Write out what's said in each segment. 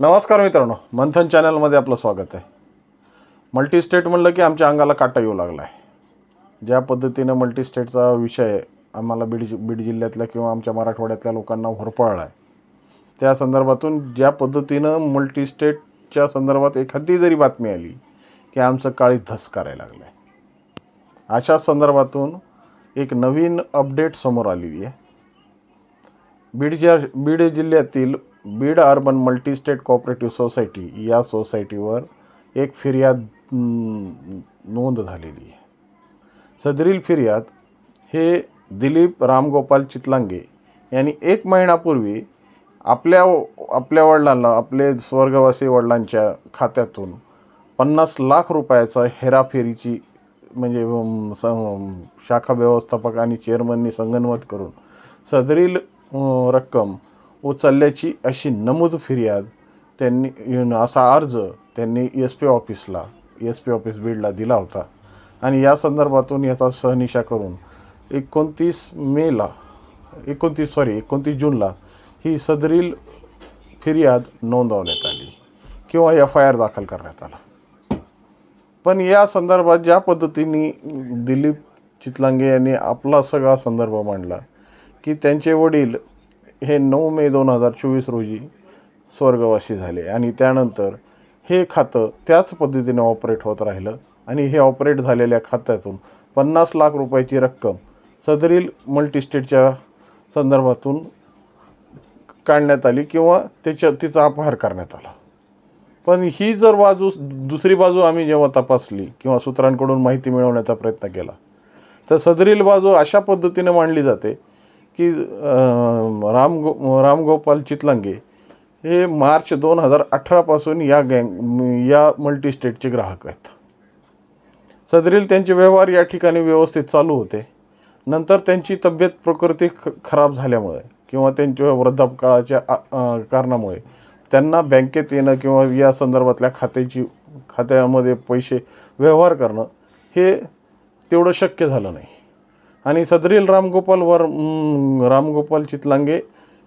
नमस्कार मित्रांनो मंथन चॅनलमध्ये आपलं स्वागत आहे. मल्टीस्टेट म्हणलं की आमच्या अंगाला काटा येऊ लागला आहे ज्या पद्धतीनं मल्टीस्टेटचा विषय आम्हाला बीड बीड जिल्ह्यातल्या किंवा आमच्या मराठवाड्यातल्या लोकांना होरपळला आहे त्या संदर्भातून ज्या पद्धतीनं मल्टीस्टेटच्या संदर्भात एखादी जरी बातमी आली की आमचं काळी धस करायला लागलं आहे अशा संदर्भातून एक नवीन अपडेट समोर आलेली आहे. बीड ज्या बीड जिल्ह्यातील Beed urban multistate cooperative society या सोसायटीवर एक फिर्याद नोंद झालेली आहे. सदरील फिर्याद हे दिलीप रामगोपाल चितलांगे यांनी एक महिन्यापूर्वी आपल्या आपल्या वडिलांना आपले स्वर्गवासी वडिलांच्या खात्यातून पन्नास लाख रुपयाचा हेराफेरीची म्हणजे स- शाखा व्यवस्थापक आणि चेअरमननी संगनमत करून सदरील रक्कम उचलल्याची अशी नमूद फिर्याद त्यांनी असा अर्ज त्यांनी एस पी ऑफिसला एस पी ऑफिस बीडला दिला होता. आणि या संदर्भातून याचा सहनिशा करून एकोणतीस मेला एकोणतीस सॉरी एकोणतीस जूनला ही सदरील फिर्याद नोंदवण्यात आली किंवा एफ आय आर दाखल करण्यात आला. पण या संदर्भात ज्या पद्धतीने दिलीप चितलांगे यांनी आपला सगळा संदर्भ मांडला की त्यांचे वडील हे नऊ मे दोन हजार चोवीस रोजी स्वर्गवासी झाले आणि त्यानंतर हे खातं त्याच पद्धतीने ऑपरेट होत राहिलं आणि हे ऑपरेट झालेल्या खात्यातून पन्नास लाख रुपयाची रक्कम सदरील मल्टीस्टेटच्या संदर्भातून काढण्यात आली किंवा त्याच्या तिचा अपहार करण्यात आला. पण ही जर बाजू दुसरी बाजू आम्ही जेव्हा तपासली किंवा सूत्रांकडून माहिती मिळवण्याचा प्रयत्न केला तर सदरील बाजू अशा पद्धतीने मांडली जाते की राम गो रामगोपाल चितलांगे हे मार्च दोन हजार अठरापासून या गँग या मल्टीस्टेटचे ग्राहक आहेत. सदरील त्यांचे व्यवहार या ठिकाणी व्यवस्थित चालू होते. नंतर त्यांची तब्येत प्रकृती ख खराब झाल्यामुळे किंवा त्यांच्या वृद्धापकाळाच्या आ- कारणामुळे त्यांना बँकेत येणं किंवा या संदर्भातल्या खात्याची खात्यामध्ये पैसे व्यवहार करणं हे तेवढं शक्य झालं नाही. आणि सदरील रामगोपाल वर रामगोपाल चितलांगे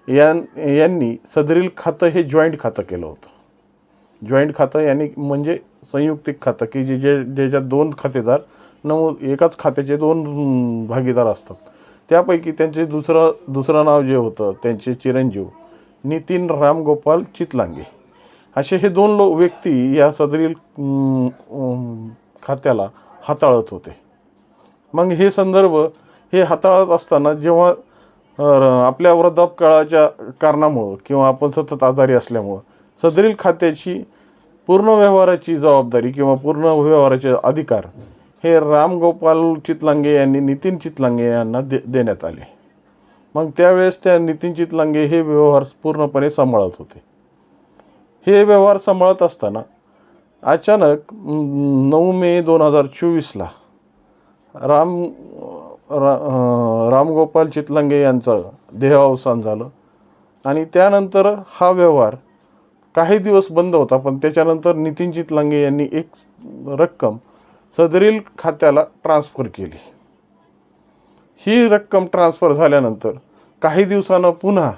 यां यांनी सदरील खातं हे जॉईंट खातं केलं होतं. जॉईंट खातं यांनी म्हणजे संयुक्तिक खातं की जे जे ज्याच्यात दोन खातेदार नऊ एकाच खात्याचे दोन भागीदार असतात. त्यापैकी त्यांचे दुसरं दुसरं नाव जे होतं त्यांचे चिरंजीव नितीन रामगोपाल चितलांगे. असे हे दोन लो व्यक्ती या सदरील खात्याला हाताळत होते. मग हे संदर्भ हे हाताळत असताना जेव्हा आपल्या वृद्धापकाळाच्या कारणामुळं किंवा आपण सतत आजारी असल्यामुळं सदरील खात्याची पूर्ण व्यवहाराची जबाबदारी किंवा पूर्ण व्यवहाराचे अधिकार हे रामगोपाल चितलांगे यांनी नितीन चितलांगे यांना दे देण्यात आले. मग त्यावेळेस त्या नितीन चितलांगे हे व्यवहार पूर्णपणे सांभाळत होते. हे व्यवहार सांभाळत असताना अचानक नऊ मे दोन हजार चोवीसला राम रा रामगोपाल चितलांगे यांचं देहावसान झालं. आणि त्यानंतर हा व्यवहार काही दिवस बंद होता पण त्याच्यानंतर नितीन चितलांगे यांनी एक रक्कम सदरील खात्याला ट्रान्स्फर केली. ही रक्कम ट्रान्स्फर झाल्यानंतर काही दिवसानं पुन्हा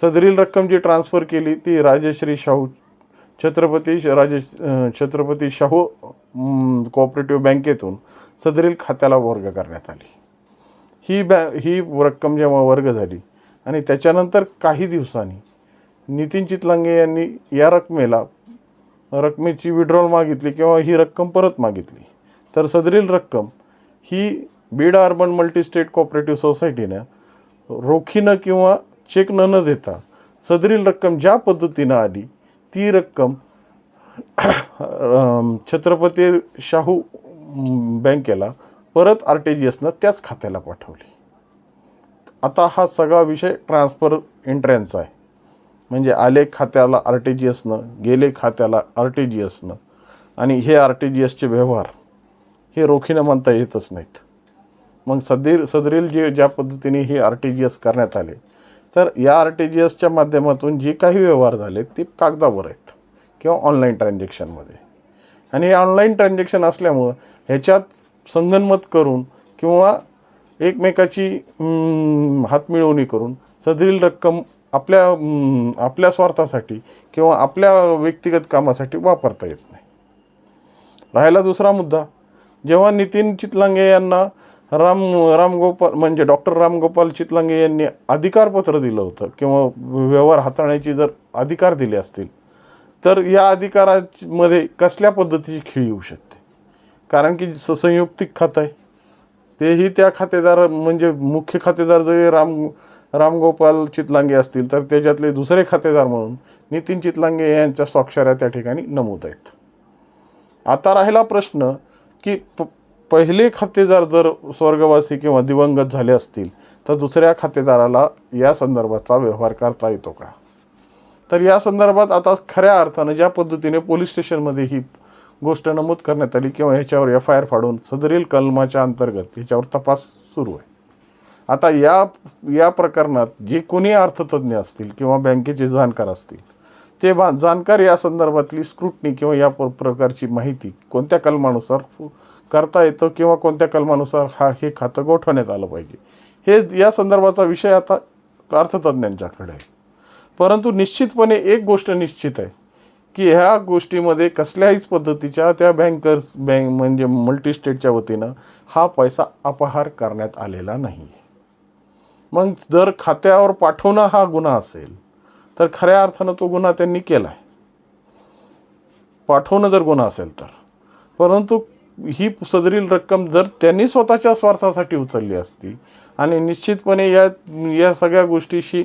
सदरील रक्कम जी ट्रान्स्फर केली ती राजश्री शाहू छत्रपती श- राजे छत्रपती शाहू कोऑपरेटिव्ह बँकेतून सदरील खात्याला वर्ग करण्यात आली. ही बॅ ही रक्कम जेव्हा वर्ग झाली आणि त्याच्यानंतर काही दिवसांनी नितीन चितलांगे यांनी या रकमेला रकमेची विड्रॉल मागितली किंवा ही रक्कम परत मागितली. तर सदरील रक्कम ही बीड अर्बन मल्टीस्टेट कोऑपरेटिव्ह सोसायटीनं रोखीनं किंवा चेक न न देता सदरील रक्कम ज्या पद्धतीनं आली ती रक्कम छत्रपती शाहू बँकेला परत आर टी जी एसनं त्याच खात्याला पाठवली. आता हा सगळा विषय ट्रान्सफर एंट्रन्स आहे. म्हणजे आले खात्याला आर टी जी एसनं गेले खात्याला आर टी जी एसनं आणि हे आर टी जी एसचे व्यवहार हे रोखीनं म्हणता येतच नाहीत. मग सदरील सदरील जे ज्या पद्धतीने हे आर टी जी एस करण्यात आले तर या आर टी जी एसच्या माध्यमातून जे काही व्यवहार झाले ते कागदावर आहेत. किंवा ऑनलाईन ट्रान्झॅक्शनमध्ये आणि हे ऑनलाईन ट्रान्झॅक्शन असल्यामुळं ह्याच्यात संगनमत करून किंवा एकमेकाची हातमिळवणी करून सदरील रक्कम आपल्या आपल्या स्वार्थासाठी किंवा आपल्या व्यक्तिगत कामासाठी वापरता येत नाही. राहिला दुसरा मुद्दा. जेव्हा नितीन चितलांगे यांना राम रामगोपाल म्हणजे डॉक्टर रामगोपाल चितलांगे यांनी अधिकारपत्र दिलं होतं किंवा व्यवहार हाताळण्याची जर अधिकार दिले असतील तर या अधिकारामध्ये कसल्या पद्धतीची खिळी येऊ शकते? कारण की संयुक्तिक खातं आहे. तेही त्या खातेदार म्हणजे मुख्य खातेदार जे राम रामगोपाल चितलांगे असतील तर त्याच्यातले दुसरे खातेदार म्हणून नितीन चितलांगे यांच्या स्वाक्षऱ्या त्या ठिकाणी नमूद आहेत. आता राहिला प्रश्न की प पहिले खातेदार जर स्वर्गवासी किंवा दिवंगत झाले असतील तर दुसऱ्या खातेदाराला या संदर्भाचा व्यवहार करता येतो का? तर या संदर्भात आता खऱ्या अर्थानं ज्या पद्धतीने पोलीस स्टेशनमध्ये ही गोष्ट नमूद करण्यात आली किंवा ह्याच्यावर एफ आय आर फाडून सदरील कलमाच्या अंतर्गत ह्याच्यावर तपास सुरू आहे. आता या या प्रकरणात जे कोणी अर्थतज्ज्ञ असतील किंवा बँकेचे जाणकार असतील ते बा जाणकार या संदर्भातली स्क्रुटनी किंवा या प्रकारची माहिती कोणत्या कलमानुसार करता येतं किंवा कोणत्या कलमानुसार हा हे खातं गोठवण्यात आलं पाहिजे. हे या संदर्भाचा विषय आता अर्थतज्ज्ञांच्याकडे आहे. परंतु निश्चितपणे एक गोष्ट निश्चित आहे की ह्या गोष्टीमध्ये कसल्याहीच पद्धतीच्या त्या बँकर्स बँक म्हणजे मल्टीस्टेटच्या वतीनं हा पैसा अपहार करण्यात आलेला नाही. मग जर खात्यावर पाठवणं हा गुन्हा असेल तर खऱ्या अर्थानं तो गुन्हा त्यांनी केला आहे पाठवणं जर गुन्हा असेल तर. परंतु ही सदरील रक्कम जर त्यांनी स्वतःच्या स्वार्थासाठी उचलली असती आणि निश्चितपणे या या सगळ्या गोष्टीशी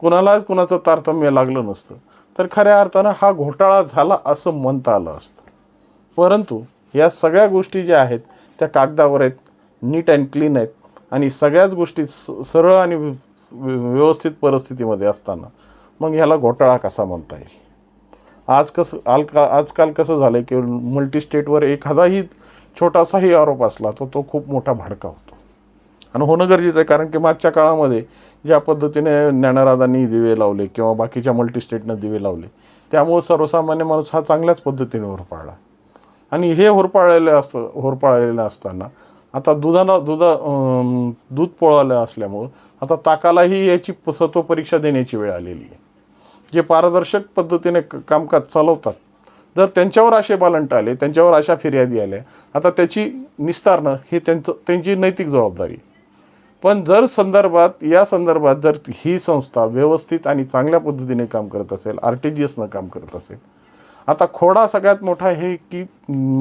कुणालाच कुणाचं तारतम्य लागलं नसतं. तर खऱ्या अर्थानं हा घोटाळा झाला असं म्हणता आलं असतं. परंतु या सगळ्या गोष्टी ज्या आहेत त्या कागदावर आहेत नीट अँड क्लीन आहेत आणि सगळ्याच गोष्टी स सरळ आणि व्यवस्थित परिस्थितीमध्ये असताना मग ह्याला घोटाळा कसा म्हणता येईल? आज कसं आल का आजकाल कसं झालं की मल्टीस्टेटवर एखादाही छोटासाही आरोप असला तर तो खूप मोठा भडका होता. आणि होणं गरजेचं आहे कारण की मागच्या काळामध्ये ज्या पद्धतीने ज्ञानराजांनी दिवे लावले किंवा बाकीच्या मल्टीस्टेटनं दिवे लावले त्यामुळं सर्वसामान्य माणूस हा चांगल्याच पद्धतीने होरपाळला. आणि हे होरपाळलेलं असं होरपाळलेलं असताना आता दुधाला दुधा दूध पोळालं असल्यामुळं आता ताकालाही याची सत्व सत्वपरीक्षा देण्याची वेळ आलेली आहे. जे पारदर्शक पद्धतीने क- कामकाज चालवतात जर त्यांच्यावर असे बालंट आले त्यांच्यावर अशा फिर्यादी आल्या आता त्याची निस्तारणं हे त्यांचं त्यांची नैतिक जबाबदारी पण जर संदर्भात या संदर्भात जर ही संस्था व्यवस्थित आणि चांगल्या पद्धतीने काम करत असेल आर टी जी एसनं काम करत असेल आता खोडा सगळ्यात मोठा आहे की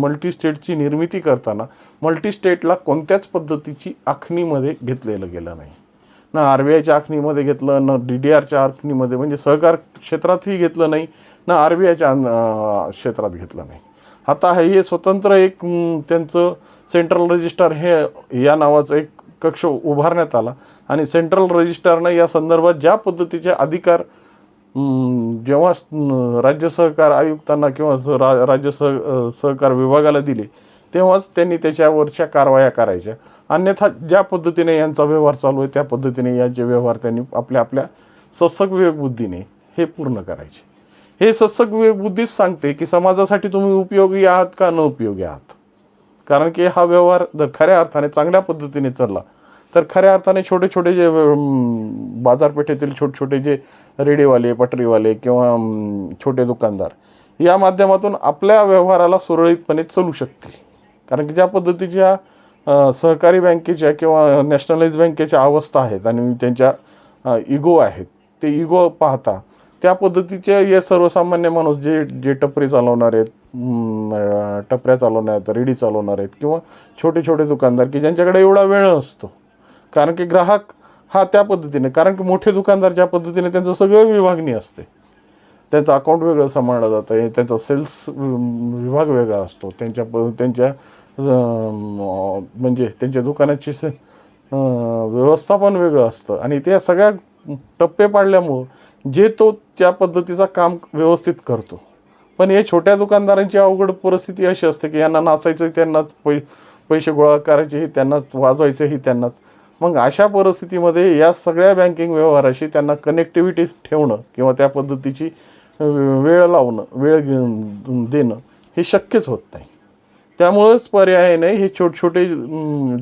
मल्टीस्टेटची निर्मिती करताना मल्टीस्टेटला कोणत्याच पद्धतीची आखणीमध्ये घेतलेलं गेलं नाही. ना आर बी आयच्या आखणीमध्ये घेतलं ना डी डी आरच्या आखणीमध्ये म्हणजे सहकार क्षेत्रातही घेतलं नाही ना आर बी आयच्या क्षेत्रात घेतलं नाही. आता हे स्वतंत्र एक त्यांचं सेंट्रल रजिस्टर हे या नावाचं एक कक्ष उभारण्यात आला. आणि सेंट्रल रजिस्टरनं या संदर्भात ज्या पद्धतीचे अधिकार जेव्हा राज्य सहकार आयुक्तांना किंवा स- रा राज्य सह सहकार विभागाला दिले तेव्हाच त्यांनी त्याच्यावरच्या कारवाया करायच्या. अन्यथा ज्या पद्धतीने यांचा व्यवहार चालू आहे त्या पद्धतीने यांचे व्यवहार त्यांनी आपल्या आपल्या सत्सक विवेकबुद्धीने हे पूर्ण करायचे. हे सत्सक विवेकबुद्धीच सांगते की समाजासाठी तुम्ही उपयोगी आहात का न उपयोगी आहात? कारण की हा व्यवहार जर खऱ्या अर्थाने चांगल्या पद्धतीने चालला तर खऱ्या अर्थाने छोटे छोटे जे बाजारपेठेतील छोटे छोटे जे रेडीवाले पटरीवाले किंवा छोटे दुकानदार या माध्यमातून आपल्या व्यवहाराला सुरळीतपणे चालू शकतील. कारण की ज्या पद्धतीच्या सहकारी बँकेच्या किंवा नॅशनलाइज बँकेच्या अवस्था आहेत आणि त्यांच्या इगो आहेत ते इगो पाहता त्या पद्धतीचे या सर्वसामान्य माणूस जे जे टपरी चालवणार आहेत टपऱ्या चालवणार आहेत रेडी चालवणार आहेत किंवा छोटे छोटे दुकानदार की ज्यांच्याकडे एवढा वेळ नसतो. कारण की ग्राहक हा त्या पद्धतीने कारण की मोठे दुकानदार ज्या पद्धतीने त्यांचं सगळं विभागणी असते. त्यांचं अकाउंट वेगळं सांभाळलं जातं आहे त्यांचा सेल्स विभाग वेगळा असतो. त्यांच्या प त्यांच्या म्हणजे त्यांच्या दुकानाची स- व्यवस्थापन वेगळं असतं. आणि त्या सगळ्या टप्पे पाडल्यामुळं जे तो त्या पद्धतीचा काम व्यवस्थित करतो. पण हे छोट्या दुकानदारांची अवघड परिस्थिती अशी असते की यांना नाचायचं त्यांनाच पै पैसे गोळा करायचेही त्यांनाच वाजवायचंही त्यांनाच. मग अशा परिस्थितीमध्ये या सगळ्या बँकिंग व्यवहाराशी त्यांना कनेक्टिव्हिटी ठेवणं किंवा त्या पद्धतीची वेळ लावणं वेळ घेऊन देणं हे शक्यच होत नाही. त्यामुळंच पर्यायाने हे छोट छोटे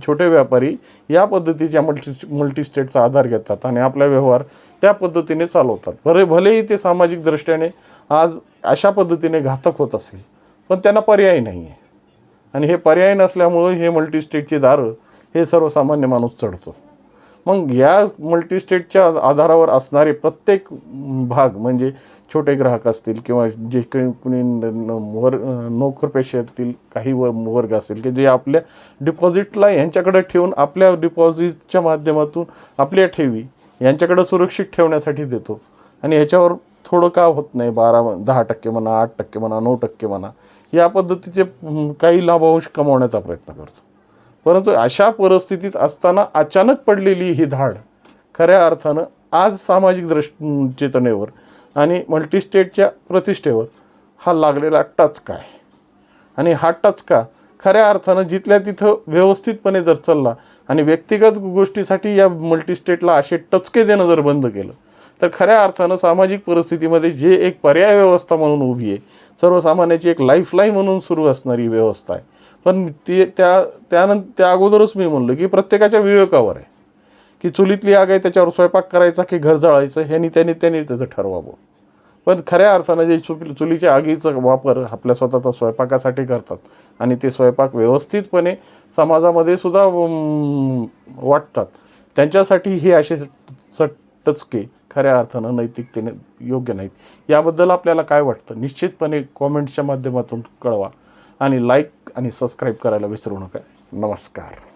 छोटे व्यापारी या पद्धतीच्या मल्टी मल्टीस्टेटचा आधार घेतात आणि आपला व्यवहार त्या पद्धतीने चालवतात. बरे भलेही ते सामाजिक दृष्ट्याने आज अशा पद्धतीने घातक होत असेल पण त्यांना पर्याय नाही आहे आणि हे पर्याय नसल्यामुळं हे मल्टीस्टेटची दारं हे सर्वसामान्य माणूस चढतो. मग या मल्टीस्टेटच्या आधारावर असणारे प्रत्येक भाग म्हणजे छोटे ग्राहक असतील किंवा जे काही कुणी न- न- वर नोकरपेशातील काही व वर्ग असेल की जे आपल्या डिपॉझिटला यांच्याकडे ठेवून आपल्या डिपॉझिटच्या माध्यमातून आपल्या ठेवी यांच्याकडे सुरक्षित ठेवण्यासाठी देतो. आणि ह्याच्यावर थोडं का होत नाही बारा दहा टक्के म्हणा आठ टक्के म्हणा नऊ टक्के म्हणा या पद्धतीचे काही लाभांश कमावण्याचा प्रयत्न करतो. परंतु अशा परिस्थितीत असताना अचानक पडलेली ही धाड खऱ्या अर्थानं आज सामाजिक दृष् चेतनेवर आणि मल्टीस्टेटच्या प्रतिष्ठेवर हा लागलेला टचका आहे. आणि हा टचका खऱ्या अर्थानं जिथल्या तिथं व्यवस्थितपणे जर चालला आणि व्यक्तिगत गोष्टीसाठी या मल्टीस्टेटला असे टचके देणं जर बंद केलं तर खऱ्या अर्थानं सामाजिक परिस्थितीमध्ये जे एक पर्याय व्यवस्था म्हणून उभी आहे सर्वसामान्याची एक लाईफलाईन म्हणून सुरू असणारी व्यवस्था आहे. पण ती त्या त्यानंतर त्या अगोदरच मी म्हणलो की प्रत्येकाच्या विवेकावर आहे. की चुलीतली आग आहे त्याच्यावर स्वयंपाक करायचा की घर जाळायचं ह्यानी त्याने त्याने त्याचं ठरवावं. पण खऱ्या अर्थानं जे चुक चुलीच्या आगीचा वापर आपल्या स्वतःचा स्वयंपाकासाठी करतात आणि ते स्वयंपाक व्यवस्थितपणे समाजामध्ये सुद्धा वाटतात त्यांच्यासाठी हे असे चटचके टचके खऱ्या अर्थानं नैतिकतेने योग्य नाहीत. याबद्दल आपल्याला काय वाटतं? निश्चितपणे कॉमेंट्सच्या माध्यमातून कळवा आणि लाईक आणि सबस्क्राईब करायला विसरू नका. नमस्कार.